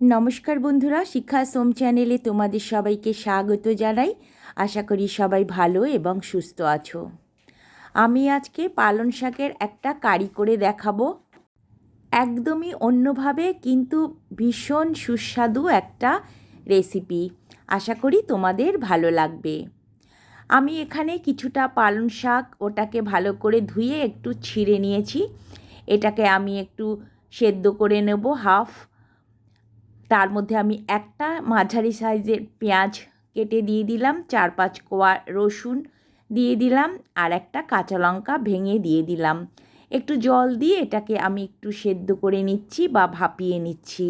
নমস্কার বন্ধুরা শিক্ষা সোম চ্যানেলে তোমাদের সবাইকে স্বাগত জানাই। আশা করি সবাই ভালো এবং সুস্থ আছো। আমি আজকে পালন শাকের একটা কারি করে দেখাবো। একদমই অন্যভাবে কিন্তু ভীষণ সুস্বাদু একটা রেসিপি। আশা করি তোমাদের ভালো লাগবে। আমি এখানে কিছুটা পালন শাক ওটাকে ভালো করে ধুয়ে একটু ছিঁড়ে নিয়েছি। এটাকে আমি একটু সেদ্ধ করে নেব হাফ তার মধ্যে আমি একটা মাঝারি সাইজের পেঁয়াজ কেটে দিয়ে দিলাম, চার পাঁচ কোয়া রসুন দিয়ে দিলাম আর একটা কাঁচা লঙ্কা ভেঙে দিয়ে দিলাম। একটু জল দিয়ে এটাকে আমি একটু সেদ্ধ করে নিচ্ছি বা ভাপিয়ে নিচ্ছি।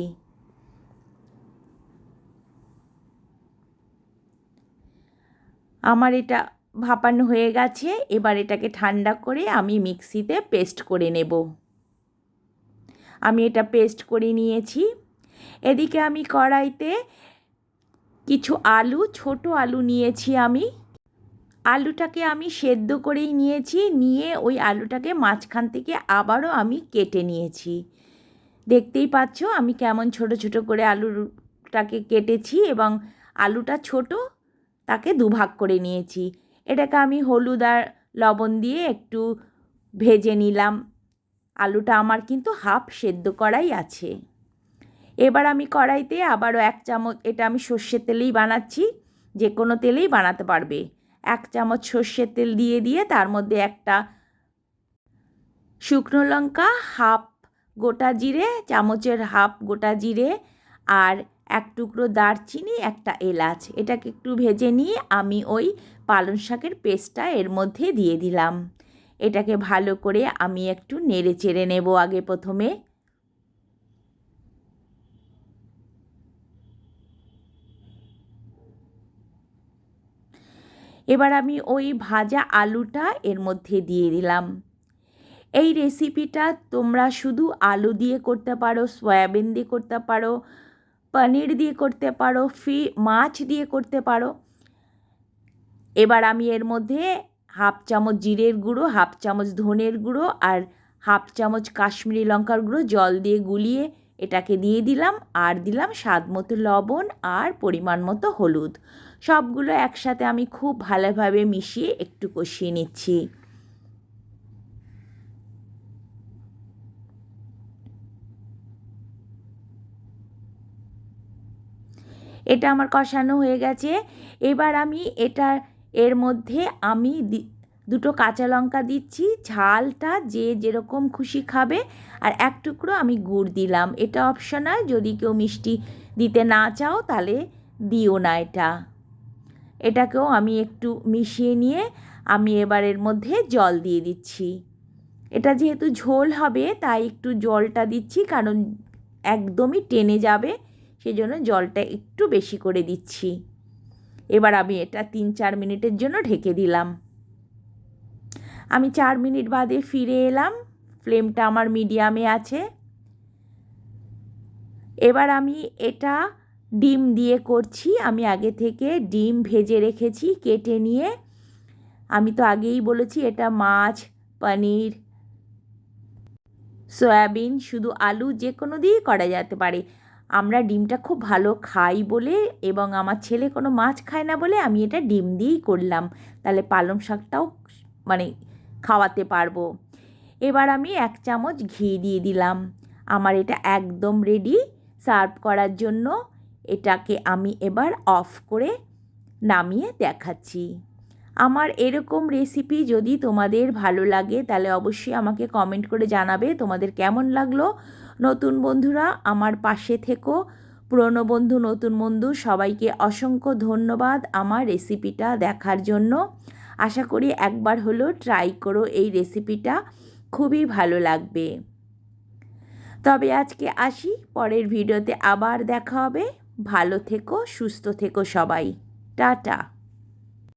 আমার এটা ভাপানো হয়ে গেছে, এবার এটাকে ঠান্ডা করে আমি মিক্সিতে পেস্ট করে নেব। আমি এটা পেস্ট করে নিয়েছি। এদিকে আমি কড়াইতে কিছু আলু, ছোট আলু নিয়েছি আমি। আলুটাকে আমি সেদ্ধ করেই নিয়েছি, নিয়ে ওই আলুটাকে মাঝখান থেকে আবারও আমি কেটে নিয়েছি। দেখতেই পাচ্ছ, আমি কেমন ছোট ছোট করে আলুটাকে কেটেছি এবং আলুটা ছোট, তাকে দুভাগ করে নিয়েছি। এটাকে আমি হলুদ আর লবণ দিয়ে একটু ভেজে নিলাম। আলুটা আমার কিন্তু হাফ সেদ্ধ করাই আছে। এবার আমি কড়াইতে আবারও এক চামচ, এটা আমি সর্ষের তেলেই বানাচ্ছি যে কোনো তেলেই বানাতে পারবে। এক চামচ সর্ষের তেল দিয়ে দিয়ে তার মধ্যে একটা শুকনো লঙ্কা, হাফ গোটা জিরে, চামচের হাফ গোটা জিরে, আর এক টুকরো দারচিনি, একটা এলাচ। এটাকে একটু ভেজে নিয়ে আমি ওই পালং শাকের পেস্টটা এর মধ্যে দিয়ে দিলাম। এটাকে ভালো করে আমি একটু নেড়ে চেড়ে নেব আগে প্রথমে। এবার আমি ওই ভাজা আলুটা এর মধ্যে দিয়ে দিলাম। এই রেসিপিটা তোমরা শুধু আলু দিয়ে করতে পারো, সয়াবিন দিয়ে করতে পারো, পনির দিয়ে করতে পারো, ফি, মাছ দিয়ে করতে পারো। এবার আমি এর মধ্যে হাফ চামচ জিরের গুঁড়ো, হাফ চামচ ধনের গুঁড়ো আর হাফ চামচ কাশ্মীরি লঙ্কার গুঁড়ো, জল দিয়ে গুলিয়ে এটাকে দিয়ে দিলাম। আর দিলাম স্বাদ মতো লবণ আর পরিমাণ মতো হলুদ। সবগুলো একসাথে আমি খুব ভালোভাবে মিশিয়ে একটু কষিয়ে নিচ্ছি। এটা আমার কষানো হয়ে গেছে। এবার আমি এটা এর মধ্যে আমি দুটো কাঁচা লঙ্কা দিচ্ছি, ঝালটা যে যেরকম খুশি খাবে, আর এক টুকরো আমি গুড় দিলাম। এটা অপশনাল যদি কেউ মিষ্টি দিতে না চাও তাহলে দিও না এটা। এটাকেও আমি একটু মিশিয়ে নিয়ে আমি এবার এর মধ্যে জল দিয়ে দিচ্ছি। এটা যেহেতু ঝোল হবে, তাই একটু জলটা দিচ্ছি, কারণ একদমই টেনে যাবে, সেজন্য জলটা একটু বেশি করে দিচ্ছি। এবার আমি এটা তিন চার মিনিটের জন্য ঢেকে দিলাম। আমি চার মিনিট বাদে ফিরে এলাম, ফ্লেমটা আমার মিডিয়ামে আছে। এবার আমি এটা ডিম দিয়ে করছি। আমি আগে থেকে ডিম ভেজে রেখেছি, কেটে নিয়ে। আমি তো আগেই বলেছি, এটা মাছ, পনির, সয়াবিন, শুধু আলু যে কোনো দিয়েই করা যেতে পারে। আমরা ডিমটা খুব ভালো খাই বলে এবং আমার ছেলে কোনো মাছ খায় না বলে আমি এটা ডিম দিয়েই করলাম। তাহলে পালং শাকটাও মানে খাওয়াতে পারব। এবার আমি এক চামচ ঘি দিয়ে দিলাম। আমার এটা একদম রেডি সার্ভ করার জন্য। এটাকে আমি এবার অফ করে নামিয়ে দেখাচ্ছি। আমার এরকম রেসিপি যদি তোমাদের ভালো লাগে, তাহলে অবশ্যই আমাকে কমেন্ট করে জানাবে তোমাদের কেমন লাগল। নতুন বন্ধুরা, আমার পাশে থেকো। পুরনো বন্ধু, নতুন বন্ধু, সবাইকে অসংখ্য ধন্যবাদ আমার রেসিপিটা দেখার জন্য। আশা করি একবার হলো ট্রাই করো এই রেসিপিটা খুবই ভালো লাগবে। তবে আজকে আসি, পরের ভিডিওতে আবার দেখা হবে। ভালো থেকো সুস্থ থেকো সবাই। টাটা।